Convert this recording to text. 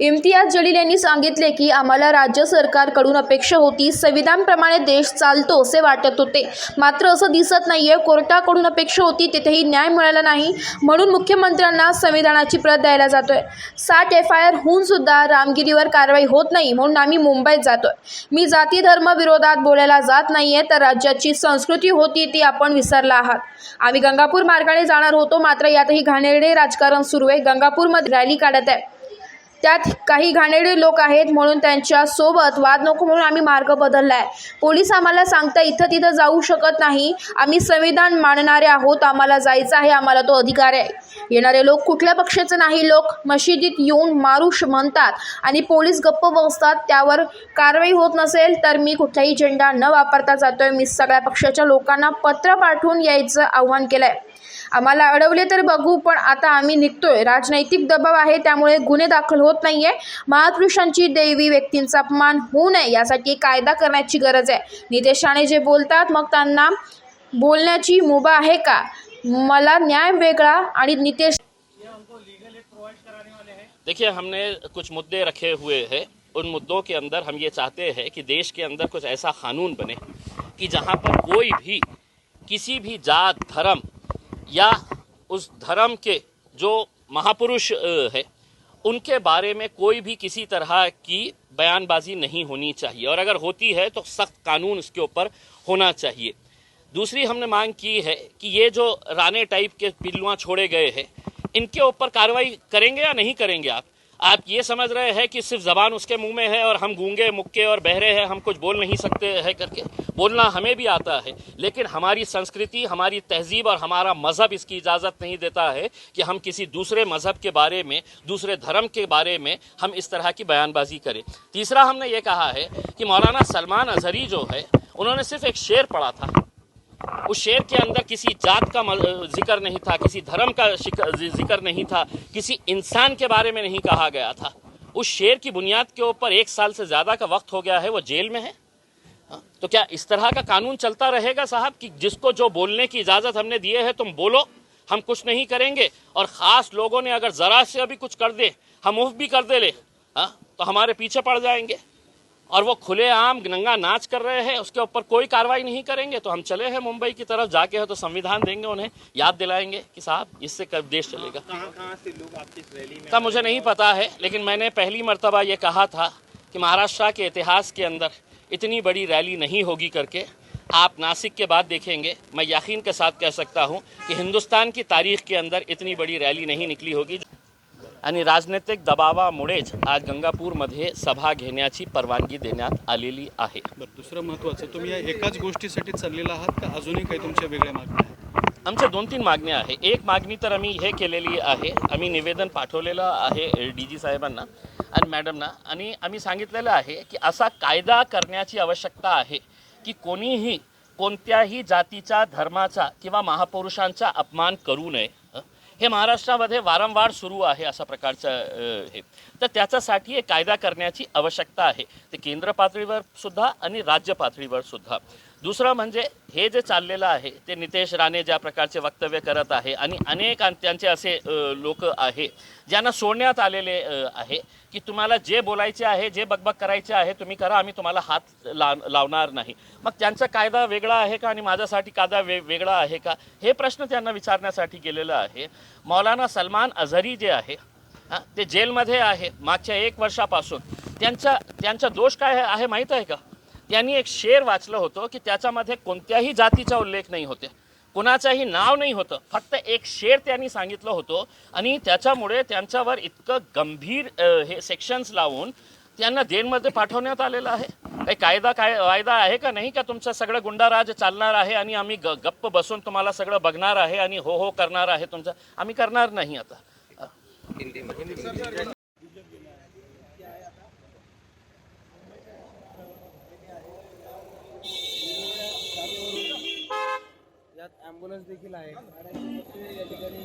इम्तियाज जलील यांनी सांगितले की आम्हाला राज्य सरकारकडून अपेक्षा होती संविधानप्रमाणे देश चालतो असे वाटत होते. मात्र असं दिसत नाहीये कोर्टाकडून अपेक्षा होती तिथेही न्याय मिळाला नाही म्हणून मुख्यमंत्र्यांना संविधानाची प्रत द्यायला जातोय. साठ एफ आय आर होऊन सुद्धा रामगिरीवर कारवाई होत नाही म्हणून आम्ही मुंबईत जातोय. मी जाती धर्म विरोधात बोलायला जात नाहीये तर राज्याची संस्कृती होती ती आपण विसरला आहात. आम्ही गंगापूर मार्गाने जाणार होतो मात्र यातही घाणेरडे राजकारण सुरू आहे. गंगापूरमध्ये रॅली काढत आहे. त्यात काही घाणेरडे लोक आहेत म्हणून त्यांच्यासोबत वाद नको म्हणून आम्ही मार्ग बदलला आहे पोलीस आम्हाला सांगता इथं तिथं जाऊ शकत नाही. आम्ही संविधान मानणारे आहोत. आम्हाला जायचं आहे. आम्हाला तो अधिकार आहे. येणारे लोक कुठल्या पक्षाचे नाही. लोक मशिदीत येऊन मारू म्हणतात आणि पोलीस गप्प बसतात. त्यावर कारवाई होत नसेल तर मी कुठलाही झेंडा न वापरता जातोय. मी सगळ्या पक्षाच्या लोकांना पत्र पाठवून यायचं आव्हान आहे आम्हाला अडवले तर बघू पण आता आम्ही निघतोय. राजनैतिक दबाव आहे त्यामुळे गुन्हे दाखल होत नाहीये. महापुरुषांची दैवी व्यक्तींचा अपमान होऊ नये यासाठी कायदा करण्याची गरज आहे. नितेश राणे जे बोलतात मग त्यांना बोलण्याची मुभा आहे का? मला न्याय वेगळा आणि नितेश देखिए हमने कुछ मुद्दे रखे हुए हैं। उन मुद्दों के अंदर हम ये चाहते हैं कि देश के अंदर कुछ ऐसा कानून बने कि जहाँ पर कोई भी किसी भी जात धर्म या उस धर्म के जो महापुरुष है, उनके बारे में कोई भी किसी तरह की बयानबाजी नहीं होनी चाहिए। और अगर होती है तो सख्त कानून उसके ऊपर होना चाहिए। दूसरी हमने मांग की है कि ये जो राने टाइप के पिल्लुआ छोड़े गए हैं, इनके ऊपर कार्रवाई करेंगे या नहीं करेंगे आप? आप ये समझ रहे हैं कि सिर्फ़ जबान उसके मुँह में है और हम गूँगे, मुक्के और बहरे हैं, हम कुछ बोल नहीं सकते हैं करके। बोलना हमें भी आता है, लेकिन हमारी संस्कृति, हमारी तहजीब और हमारा मज़हब इसकी इजाज़त नहीं देता है कि हम किसी दूसरे मज़हब के बारे में, दूसरे धर्म के बारे में हम इस तरह की बयानबाजी करें। तीसरा हमने ये कहा है कि मौलाना सलमान अजहरी जो है, उन्होंने सिर्फ़ एक शेर पढ़ा था। उस शेर के अंदर किसी जात का ज़िक्र नहीं था किसी धर्म का ज़िक्र नहीं था किसी इंसान के बारे में नहीं कहा गया था। उस शेर की बुनियाद के ऊपर एक साल से ज़्यादा का वक्त हो गया है वो जेल में है। तो क्या इस तरह का कानून चलता रहेगा साहब कि जिसको जो बोलने की इजाज़त हमने दिए है तुम बोलो हम कुछ नहीं करेंगे और ख़ास लोगों ने अगर ज़रा से अभी कुछ कर दे हम मुफ़्त भी कर दे ले हाँ, तो हमारे पीछे पड़ जाएँगे। और वो खुलेआम नंगा नाच कर रहे हैं, उसके ऊपर कोई कार्रवाई नहीं करेंगे तो हम चले हैं मुंबई की तरफ़, जाके हो तो संविधान देंगे उन्हें, याद दिलाएँगे कि साहब, इससे कब देश चलेगा। से लोग आपकी रैली में मुझे नहीं पता है, लेकिन मैंने पहली मर्तबा ये कहा था कि महाराष्ट्र के इतिहास के अंदर इतनी बड़ी रैली नहीं होगी करके, आप नासिक के बाद देखेंगे, मैं यकीन के साथ कह सकता हूँ कि हिंदुस्तान की तारीख के अंदर इतनी बड़ी रैली नहीं निकली होगी। आणि राजनैतिक दबावामुळेच आज गंगापूरमध्ये सभा घेण्याची परवानगी देण्यात आलेली आहे. बरं दुसरं महत्त्वाचं तुम्ही या एकाच गोष्टीसाठी चाललेला आहात का अजूनही काही तुमच्या वेगळ्या मागण्या आहेत? आमच्या दोन तीन मागण्या आहे. एक मागणी तर आम्ही हे केलेली आहे. आम्ही निवेदन पाठवलेलं आहे डी जी साहेबांना आणि मॅडमना. आणि आम्ही सांगितलेलं आहे की असा कायदा करण्याची आवश्यकता आहे की कोणीही कोणत्याही जातीच्या धर्माचा किंवा महापुरुषांचा अपमान करू नये. हे महाराष्ट्रामध्ये वारंवार सुरू आहे अशा प्रकारचं हे. तर त्याच्यासाठी एक कायदा करण्याची आवश्यकता आहे. ते केंद्र पातळीवर सुद्धा आणि राज्य पातळीवर सुद्धा. दुसरं म्हणजे हे जे चाललेलं आहे ते नितेश राणे ज्या प्रकारचे वक्तव्य करत आहे आणि अनेक त्यांचे असे लोक आहे ज्यांना सोडण्यात आलेले आहे की तुम्हाला जे बोलायचे आहे जे बकबक करायचे आहे तुम्ही करा आम्ही तुम्हाला हात ला लावणार नाही. मग त्यांचा कायदा वेगळा आहे का आणि माझ्यासाठी कायदा वे वेगळा आहे का? हे प्रश्न त्यांना विचारण्यासाठी गेलेलं आहे. मौलाना सलमान अझरी जे आहे हां ते जेलमध्ये आहे मागच्या एक वर्षापासून. त्यांचा त्यांचा दोष काय आहे माहीत आहे का? त्यांनी एक शेर वाचलं होतं की त्याच्यामध्ये कोणत्याही जातीचा उल्लेख नाही होते. कुणाचंही नाव नाही होतं. फक्त एक शेर त्यांनी सांगितलं होतं आणि त्याच्यामुळे त्यांच्यावर इतकं गंभीर हे सेक्शन्स लावून त्यांना जेलमध्ये पाठवण्यात आलेलं आहे. काही कायदा काय कायदा आहे का नाही का तुमचं? सगळं गुंडाराज चालणार आहे आणि आम्ही ग गप्प बसून तुम्हाला सगळं बघणार आहे आणि हो हो करणार आहे तुमचं. आम्ही करणार नाही आता. ॲम्ब्युलन्स देखील आहे. या ठिकाणी